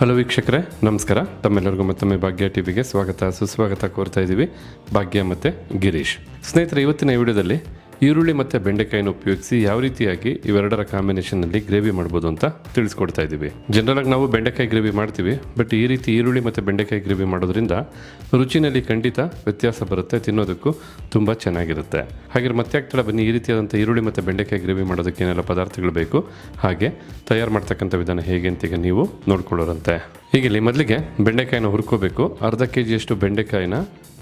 Hello ವೀಕ್ಷಕರೇ, ನಮಸ್ಕಾರ. ತಮ್ಮೆಲ್ಲರಿಗೂ ಮತ್ತೊಮ್ಮೆ ಭಾಗ್ಯ ಟಿವಿಗೆ ಸ್ವಾಗತ, ಸುಸ್ವಾಗತ ಕೋರ್ತಾ ಇದ್ದೀವಿ. ಭಾಗ್ಯ ಮತ್ತು ಗಿರೀಶ್. ಸ್ನೇಹಿತರೆ, ಇವತ್ತಿನ ವಿಡಿಯೋದಲ್ಲಿ ಈರುಳ್ಳಿ ಮತ್ತು ಬೆಂಡೆಕಾಯಿನ ಉಪಯೋಗಿಸಿ ಯಾವ ರೀತಿಯಾಗಿ ಇವೆರಡರ ಕಾಂಬಿನೇಷನ್ನಲ್ಲಿ ಗ್ರೇವಿ ಮಾಡ್ಬೋದು ಅಂತ ತಿಳಿಸ್ಕೊಡ್ತಾ ಇದ್ದೀವಿ. ಜನರಲ್ ನಾವು ಬೆಂಡೆಕಾಯಿ ಗ್ರೇವಿ ಮಾಡ್ತೀವಿ ಬಟ್ ಈ ರೀತಿ ಈರುಳ್ಳಿ ಮತ್ತು ಬೆಂಡೆಕಾಯಿ ಗ್ರೇವಿ ಮಾಡೋದ್ರಿಂದ ರುಚಿನಲ್ಲಿ ಖಂಡಿತ ವ್ಯತ್ಯಾಸ ಬರುತ್ತೆ, ತಿನ್ನೋದಕ್ಕೂ ತುಂಬ ಚೆನ್ನಾಗಿರುತ್ತೆ. ಹಾಗೆ ಮತ್ತೆ ಆಗ್ತಾಳೆ ಬನ್ನಿ, ಈ ರೀತಿಯಾದಂಥ ಈರುಳ್ಳಿ ಮತ್ತು ಬೆಂಡೆಕಾಯಿ ಗ್ರೇವಿ ಮಾಡೋದಕ್ಕೆ ಏನೆಲ್ಲ ಪದಾರ್ಥಗಳು ಬೇಕು, ಹಾಗೆ ತಯಾರು ಮಾಡ್ತಕ್ಕಂಥ ವಿಧಾನ ಹೇಗೆ ಅಂತ ಈಗ ನೀವು ನೋಡ್ಕೊಳ್ಳೋರಂತೆ. ಈಗ ಇಲ್ಲಿ ಮೊದಲಿಗೆ ಬೆಂಡೆಕಾಯಿನ ಹುರ್ಕೋಬೇಕು. ಅರ್ಧ ಕೆ ಜಿಯಷ್ಟು ಬೆಂಡೆಕಾಯಿನ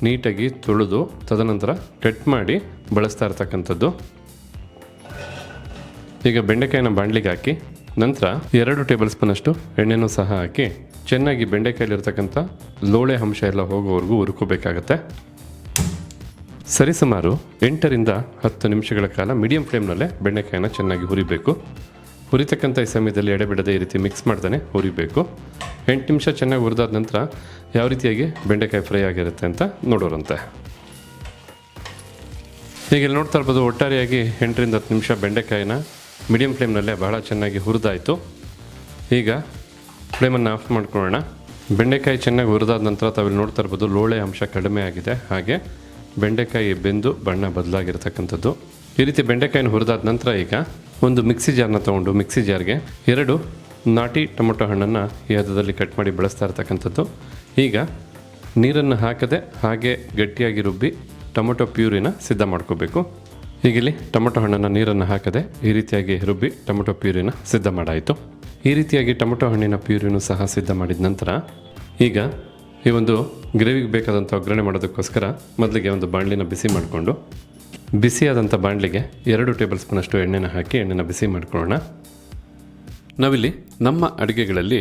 ನೀಟಾಗಿ ತೊಳೆದು ತದನಂತರ ಕಟ್ ಮಾಡಿ ಬಳಸ್ತಾ ಇರ್ತಕ್ಕಂಥದ್ದು. ಈಗ ಬೆಂಡೆಕಾಯಿನ ಬಾಣಲಿಗೆ ಹಾಕಿ, ನಂತರ ಎರಡು ಟೇಬಲ್ ಸ್ಪೂನಷ್ಟು ಎಣ್ಣೆನೂ ಸಹ ಹಾಕಿ, ಚೆನ್ನಾಗಿ ಬೆಂಡೆಕಾಯಲ್ಲಿರ್ತಕ್ಕಂಥ ಲೋಳೆ ಅಂಶ ಎಲ್ಲ ಹೋಗೋವರೆಗೂ ಹುರ್ಕೋಬೇಕಾಗತ್ತೆ. ಸರಿಸುಮಾರು ಎಂಟರಿಂದ ಹತ್ತು ನಿಮಿಷಗಳ ಕಾಲ ಮೀಡಿಯಂ ಫ್ಲೇಮ್ನಲ್ಲೇ ಬೆಂಡೆಕಾಯಿನ ಚೆನ್ನಾಗಿ ಹುರಿಬೇಕು. ಹುರಿತಕ್ಕಂಥ ಈ ಸಮಯದಲ್ಲಿ ಎಡೆಬಿಡದೆ ಈ ರೀತಿ ಮಿಕ್ಸ್ ಮಾಡ್ತಾನೆ ಹುರಿಬೇಕು. ಎಂಟು ನಿಮಿಷ ಚೆನ್ನಾಗಿ ಹುರಿದಾದ ನಂತರ ಯಾವ ರೀತಿಯಾಗಿ ಬೆಂಡೆಕಾಯಿ ಫ್ರೈ ಆಗಿರುತ್ತೆ ಅಂತ ನೋಡೋರಂತೆ. ಈಗ ಇಲ್ಲಿ ನೋಡ್ತಾ ಇರ್ಬೋದು, ಒಟ್ಟಾರೆಯಾಗಿ ಎಂಟರಿಂದ ಹತ್ತು ನಿಮಿಷ ಬೆಂಡೆಕಾಯಿನ ಮೀಡಿಯಂ ಫ್ಲೇಮ್ನಲ್ಲೇ ಬಹಳ ಚೆನ್ನಾಗಿ ಹುರಿದಾಯಿತು. ಈಗ ಫ್ಲೇಮನ್ನು ಆಫ್ ಮಾಡ್ಕೊಳ್ಳೋಣ. ಬೆಂಡೆಕಾಯಿ ಚೆನ್ನಾಗಿ ಹುರಿದಾದ ನಂತರ ತಾವಿಲ್ಲಿ ನೋಡ್ತಾ ಇರ್ಬೋದು, ಲೋಳೆ ಅಂಶ ಕಡಿಮೆ ಆಗಿದೆ. ಹಾಗೆ ಬೆಂಡೆಕಾಯಿ ಬೆಂದು ಬಣ್ಣ ಬದಲಾಗಿರ್ತಕ್ಕಂಥದ್ದು. ಈ ರೀತಿ ಬೆಂಡೆಕಾಯಿನ ಹುರಿದಾದ ನಂತರ ಈಗ ಒಂದು ಮಿಕ್ಸಿ ಜಾರ್ನ ತೊಗೊಂಡು, ಮಿಕ್ಸಿ ಜಾರ್ಗೆ ಎರಡು ನಾಟಿ ಟೊಮೊಟೊ ಹಣ್ಣನ್ನು ಈ ಹದದಲ್ಲಿ ಕಟ್ ಮಾಡಿ ಬಳಸ್ತಾ ಇರ್ತಕ್ಕಂಥದ್ದು. ಈಗ ನೀರನ್ನು ಹಾಕದೆ ಹಾಗೆ ಗಟ್ಟಿಯಾಗಿ ರುಬ್ಬಿ ಟೊಮೊಟೊ ಪ್ಯೂರಿನ ಸಿದ್ಧ ಮಾಡ್ಕೋಬೇಕು. ಈಗಿಲ್ಲಿ ಟೊಮೊಟೊ ಹಣ್ಣನ್ನು ನೀರನ್ನು ಹಾಕದೆ ಈ ರೀತಿಯಾಗಿ ರುಬ್ಬಿ ಟೊಮೊಟೊ ಪ್ಯೂರಿನ ಸಿದ್ಧ ಮಾಡಾಯಿತು. ಈ ರೀತಿಯಾಗಿ ಟೊಮೊಟೊ ಹಣ್ಣಿನ ಪ್ಯೂರಿನೂ ಸಹ ಸಿದ್ಧ ಮಾಡಿದ ನಂತರ ಈಗ ಈ ಒಂದು ಗ್ರೇವಿಗೆ ಬೇಕಾದಂಥ ಒಗ್ಗರಣೆ ಮಾಡೋದಕ್ಕೋಸ್ಕರ ಮೊದಲಿಗೆ ಒಂದು ಬಾಣಲಿನ ಬಿಸಿ ಮಾಡಿಕೊಂಡು, ಬಿಸಿಯಾದಂಥ ಬಾಣಲಿಗೆ ಎರಡು ಟೇಬಲ್ ಸ್ಪೂನಷ್ಟು ಎಣ್ಣೆನ ಹಾಕಿ ಎಣ್ಣೆನ ಬಿಸಿ ಮಾಡ್ಕೊಳ್ಳೋಣ. ನಾವಿಲ್ಲಿ ನಮ್ಮ ಅಡುಗೆಗಳಲ್ಲಿ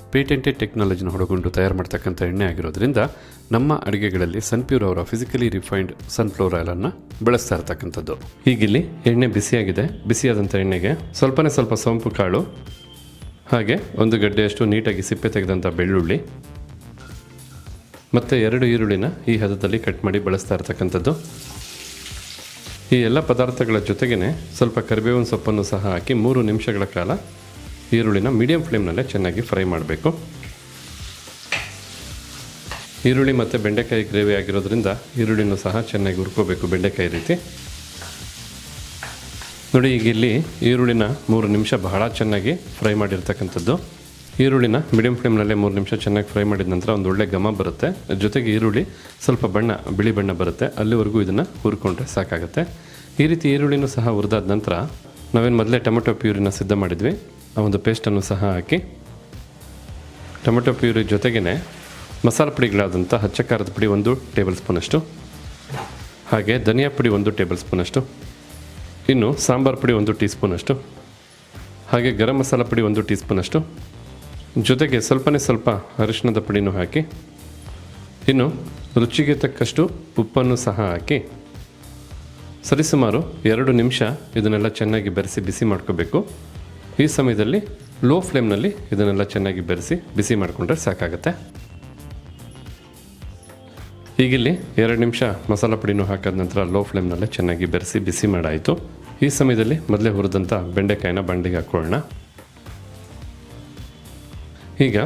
ಪೇಟೆಂಟೆಡ್ ಟೆಕ್ನಾಲಜಿನ ಹೊಡಗೊಂಡು ತಯಾರು ಮಾಡ್ತಕ್ಕಂಥ ಎಣ್ಣೆ ಆಗಿರೋದ್ರಿಂದ ನಮ್ಮ ಅಡುಗೆಗಳಲ್ಲಿ ಸನ್ಪ್ಯೂರ್ ಅವರ ಫಿಸಿಕಲಿ ರಿಫೈನ್ಡ್ ಸನ್ಫ್ಲವರ್ ಆಯಿಲನ್ನು ಬಳಸ್ತಾ ಇರ್ತಕ್ಕಂಥದ್ದು. ಹೀಗಿಲ್ಲಿ ಎಣ್ಣೆ ಬಿಸಿಯಾಗಿದೆ. ಬಿಸಿಯಾದಂಥ ಎಣ್ಣೆಗೆ ಸ್ವಲ್ಪನೇ ಸ್ವಲ್ಪ ಸೋಂಪು ಕಾಳು, ಹಾಗೆ ಒಂದು ಗಡ್ಡೆಯಷ್ಟು ನೀಟಾಗಿ ಸಿಪ್ಪೆ ತೆಗೆದಂಥ ಬೆಳ್ಳುಳ್ಳಿ, ಮತ್ತು ಎರಡು ಈರುಳ್ಳಿನ ಈ ಹದದಲ್ಲಿ ಕಟ್ ಮಾಡಿ ಬಳಸ್ತಾ ಇರ್ತಕ್ಕಂಥದ್ದು. ಈ ಎಲ್ಲ ಪದಾರ್ಥಗಳ ಜೊತೆಗೇ ಸ್ವಲ್ಪ ಕರಿಬೇವಿನ ಸೊಪ್ಪನ್ನು ಸಹ ಹಾಕಿ ಮೂರು ನಿಮಿಷಗಳ ಕಾಲ ಈರುಳ್ಳಿನ ಮೀಡಿಯಂ ಫ್ಲೇಮ್ನಲ್ಲೇ ಚೆನ್ನಾಗಿ ಫ್ರೈ ಮಾಡಬೇಕು. ಈರುಳ್ಳಿ ಮತ್ತು ಬೆಂಡೆಕಾಯಿ ಗ್ರೇವಿ ಆಗಿರೋದ್ರಿಂದ ಈರುಳ್ಳಿನೂ ಸಹ ಚೆನ್ನಾಗಿ ಹುರ್ಕೋಬೇಕು ಬೆಂಡೆಕಾಯಿ ರೀತಿ. ನೋಡಿ, ಈಗ ಇಲ್ಲಿ ಈರುಳ್ಳಿನ ಮೂರು ನಿಮಿಷ ಬಹಳ ಚೆನ್ನಾಗಿ ಫ್ರೈ ಮಾಡಿರ್ತಕ್ಕಂಥದ್ದು. ಈರುಳ್ಳಿನ ಮೀಡಿಯಂ ಫ್ಲೇಮ್ನಲ್ಲೇ ಮೂರು ನಿಮಿಷ ಚೆನ್ನಾಗಿ ಫ್ರೈ ಮಾಡಿದ ನಂತರ ಒಂದು ಒಳ್ಳೆ ಘಮ ಬರುತ್ತೆ. ಜೊತೆಗೆ ಈರುಳ್ಳಿ ಸ್ವಲ್ಪ ಬಣ್ಣ, ಬಿಳಿ ಬಣ್ಣ ಬರುತ್ತೆ. ಅಲ್ಲಿವರೆಗೂ ಇದನ್ನು ಹುರ್ಕೊಂಡ್ರೆ ಸಾಕಾಗುತ್ತೆ. ಈ ರೀತಿ ಈರುಳ್ಳಿನೂ ಸಹ ಹುರಿದಾದ ನಂತರ ನಾವೇನು ಮೊದಲೇ ಟೊಮೆಟೊ ಪ್ಯೂರಿನ ಸಿದ್ಧ ಮಾಡಿದ್ವಿ. ಆ ಒಂದು ಪೇಸ್ಟನ್ನು ಸಹ ಹಾಕಿ ಟೊಮೆಟೊ ಪ್ಯೂರಿ ಜೊತೆಗೇ ಮಸಾಲ ಪುಡಿಗಳಾದಂಥ ಹಚ್ಚ ಖಾರದ ಪುಡಿ ಒಂದು ಟೇಬಲ್ ಸ್ಪೂನಷ್ಟು ಹಾಗೆ ಧನಿಯಾ ಪುಡಿ ಒಂದು ಟೇಬಲ್ ಸ್ಪೂನಷ್ಟು ಇನ್ನು ಸಾಂಬಾರು ಪುಡಿ ಒಂದು ಟೀ ಸ್ಪೂನಷ್ಟು ಹಾಗೆ ಗರಂ ಮಸಾಲ ಪುಡಿ ಒಂದು ಟೀ ಸ್ಪೂನಷ್ಟು ಜೊತೆಗೆ ಸ್ವಲ್ಪನೇ ಸ್ವಲ್ಪ ಅರಿಶಿಣದ ಪುಡಿನೂ ಹಾಕಿ, ಇನ್ನು ರುಚಿಗೆ ತಕ್ಕಷ್ಟು ಉಪ್ಪನ್ನು ಸಹ ಹಾಕಿ ಸರಿಸುಮಾರು ಎರಡು ನಿಮಿಷ ಇದನ್ನೆಲ್ಲ ಚೆನ್ನಾಗಿ ಬೆರೆಸಿ ಬಿಸಿ ಮಾಡ್ಕೋಬೇಕು. ಈ ಸಮಯದಲ್ಲಿ ಲೋ ಫ್ಲೇಮ್ನಲ್ಲಿ ಇದನ್ನೆಲ್ಲ ಚೆನ್ನಾಗಿ ಬೆರೆಸಿ, ಬಿಸಿ ಮಾಡಿಕೊಂಡ್ರೆ ಸಾಕಾಗುತ್ತೆ. ಈಗಿಲ್ಲಿ ಎರಡು ನಿಮಿಷ ಮಸಾಲ ಪುಡಿನೂ ಹಾಕಿದ ನಂತರ ಲೋ ಫ್ಲೇಮ್ನಲ್ಲೇ ಚೆನ್ನಾಗಿ ಬೆರೆಸಿ, ಬಿಸಿ ಮಾಡಾಯಿತು. ಈ ಸಮಯದಲ್ಲಿ ಮೊದಲೇ ಹುರಿದಂಥ ಬೆಂಡೆಕಾಯಿನ ಬಂಡಿಗೆ ಹಾಕ್ಕೊಳ್ಳೋಣ ಈಗ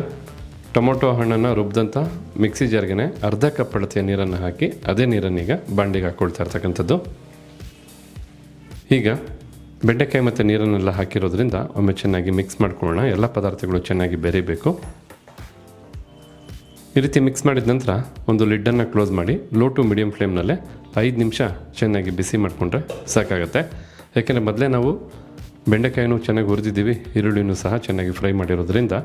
ಟೊಮೊಟೊ ಹಣ್ಣನ್ನು ರುಬ್ಬಿದಂಥ ಮಿಕ್ಸಿ ಜಾರ್ಗೆ ಅರ್ಧ ಕಪ್ ಅಳತೆಯ ನೀರನ್ನು ಹಾಕಿ, ಅದೇ ನೀರನ್ನೀಗ ಬಾಂಡಿಗೆ ಹಾಕ್ಕೊಳ್ತಾ ಇರ್ತಕ್ಕಂಥದ್ದು. ಈಗ ಬೆಂಡೆಕಾಯಿ ಮತ್ತು ನೀರನ್ನೆಲ್ಲ ಹಾಕಿರೋದ್ರಿಂದ ಒಮ್ಮೆ ಚೆನ್ನಾಗಿ ಮಿಕ್ಸ್ ಮಾಡ್ಕೊಳ್ಳೋಣ. ಎಲ್ಲ ಪದಾರ್ಥಗಳು ಚೆನ್ನಾಗಿ ಬೆರೀಬೇಕು. ಈ ರೀತಿ ಮಿಕ್ಸ್ ಮಾಡಿದ ನಂತರ ಒಂದು ಲಿಡ್ಡನ್ನು ಕ್ಲೋಸ್ ಮಾಡಿ ಲೋ ಟು ಮೀಡಿಯಂ ಫ್ಲೇಮ್ನಲ್ಲೇ ಐದು ನಿಮಿಷ ಚೆನ್ನಾಗಿ ಬಿಸಿ ಮಾಡಿಕೊಂಡ್ರೆ ಸಾಕಾಗುತ್ತೆ. ಯಾಕೆಂದರೆ ಮೊದಲೇ ನಾವು ಬೆಂಡೆಕಾಯಿನೂ ಚೆನ್ನಾಗಿ ಹುರಿದಿದ್ದೀವಿ, ಈರುಳ್ಳಿನೂ ಸಹ ಚೆನ್ನಾಗಿ ಫ್ರೈ ಮಾಡಿರೋದ್ರಿಂದ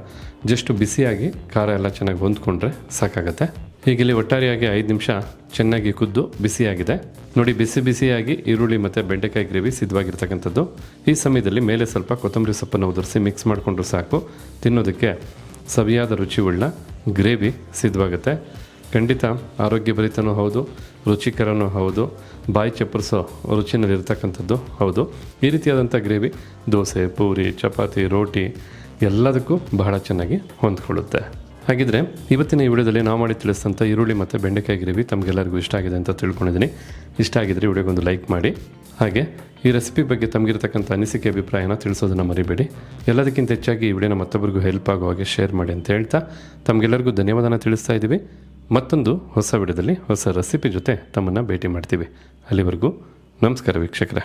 ಜಸ್ಟ್ ಬಿಸಿಯಾಗಿ ಖಾರ ಎಲ್ಲ ಚೆನ್ನಾಗಿ ಹೊಂದ್ಕೊಂಡ್ರೆ ಸಾಕಾಗುತ್ತೆ. ಹೀಗಿಲ್ಲಿ ಒಟ್ಟಾರೆಯಾಗಿ ಐದು ನಿಮಿಷ ಚೆನ್ನಾಗಿ ಕುದ್ದು ಬಿಸಿಯಾಗಿದೆ. ನೋಡಿ, ಬಿಸಿ ಬಿಸಿಯಾಗಿ ಈರುಳ್ಳಿ ಮತ್ತು ಬೆಂಡೆಕಾಯಿ ಗ್ರೇವಿ ಸಿದ್ಧವಾಗಿರ್ತಕ್ಕಂಥದ್ದು. ಈ ಸಮಯದಲ್ಲಿ ಮೇಲೆ ಸ್ವಲ್ಪ ಕೊತ್ತಂಬರಿ ಸೊಪ್ಪನ್ನು ಉದುರಿಸಿ ಮಿಕ್ಸ್ ಮಾಡಿಕೊಂಡ್ರು ಸಾಕು. ತಿನ್ನೋದಕ್ಕೆ ಸವಿಯಾದ ರುಚಿಯುಳ್ಳ ಗ್ರೇವಿ ಸಿದ್ಧವಾಗುತ್ತೆ. ಖಂಡಿತ ಆರೋಗ್ಯಭರಿತನೂ ಹೌದು, ರುಚಿಕರನೂ ಹೌದು, ಬಾಯಿ ಚಪ್ಪರಿಸೋ ರುಚಿನಲ್ಲಿರ್ತಕ್ಕಂಥದ್ದು ಹೌದು. ಈ ರೀತಿಯಾದಂಥ ಗ್ರೇವಿ ದೋಸೆ, ಪೂರಿ, ಚಪಾತಿ, ರೋಟಿ ಎಲ್ಲದಕ್ಕೂ ಬಹಳ ಚೆನ್ನಾಗಿ ಹೊಂದ್ಕೊಳ್ಳುತ್ತೆ. ಹಾಗಿದ್ರೆ ಇವತ್ತಿನ ಈ ವಿಡಿಯೋದಲ್ಲಿ ನಾವು ಮಾಡಿ ತಿಳಿಸಿದಂಥ ಈರುಳ್ಳಿ ಮತ್ತು ಬೆಂಡೆಕಾಯಿ ಗ್ರೇವಿ ತಮಗೆಲ್ಲರಿಗೂ ಇಷ್ಟ ಆಗಿದೆ ಅಂತ ತಿಳ್ಕೊಂಡಿದ್ದೀನಿ. ಇಷ್ಟ ಆಗಿದ್ರೆ ವಿಡಿಯೋಗೊಂದು ಲೈಕ್ ಮಾಡಿ. ಹಾಗೆ ಈ ರೆಸಿಪಿ ಬಗ್ಗೆ ತಮಗಿರ್ತಕ್ಕಂಥ ಅನಿಸಿಕೆ, ಅಭಿಪ್ರಾಯನ ತಿಳಿಸೋದನ್ನು ಮರಿಬೇಡಿ. ಎಲ್ಲದಕ್ಕಿಂತ ಹೆಚ್ಚಾಗಿ ಈ ವಿಡಿಯೋನ ಮತ್ತೊಬ್ಬರಿಗೂ ಹೆಲ್ಪ್ ಆಗೋ ಹಾಗೆ ಶೇರ್ ಮಾಡಿ ಅಂತ ಹೇಳ್ತಾ ತಮಗೆಲ್ಲರಿಗೂ ಧನ್ಯವಾದನ ತಿಳಿಸ್ತಾ ಇದ್ದೀವಿ. ಮತ್ತೊಂದು ಹೊಸ ವಿಡಿಯೋದಲ್ಲಿ ಹೊಸ ರೆಸಿಪಿ ಜೊತೆ ತಮ್ಮನ್ನು ಭೇಟಿ ಮಾಡ್ತೀವಿ. ಅಲ್ಲಿವರೆಗೂ ನಮಸ್ಕಾರ ವೀಕ್ಷಕರೇ.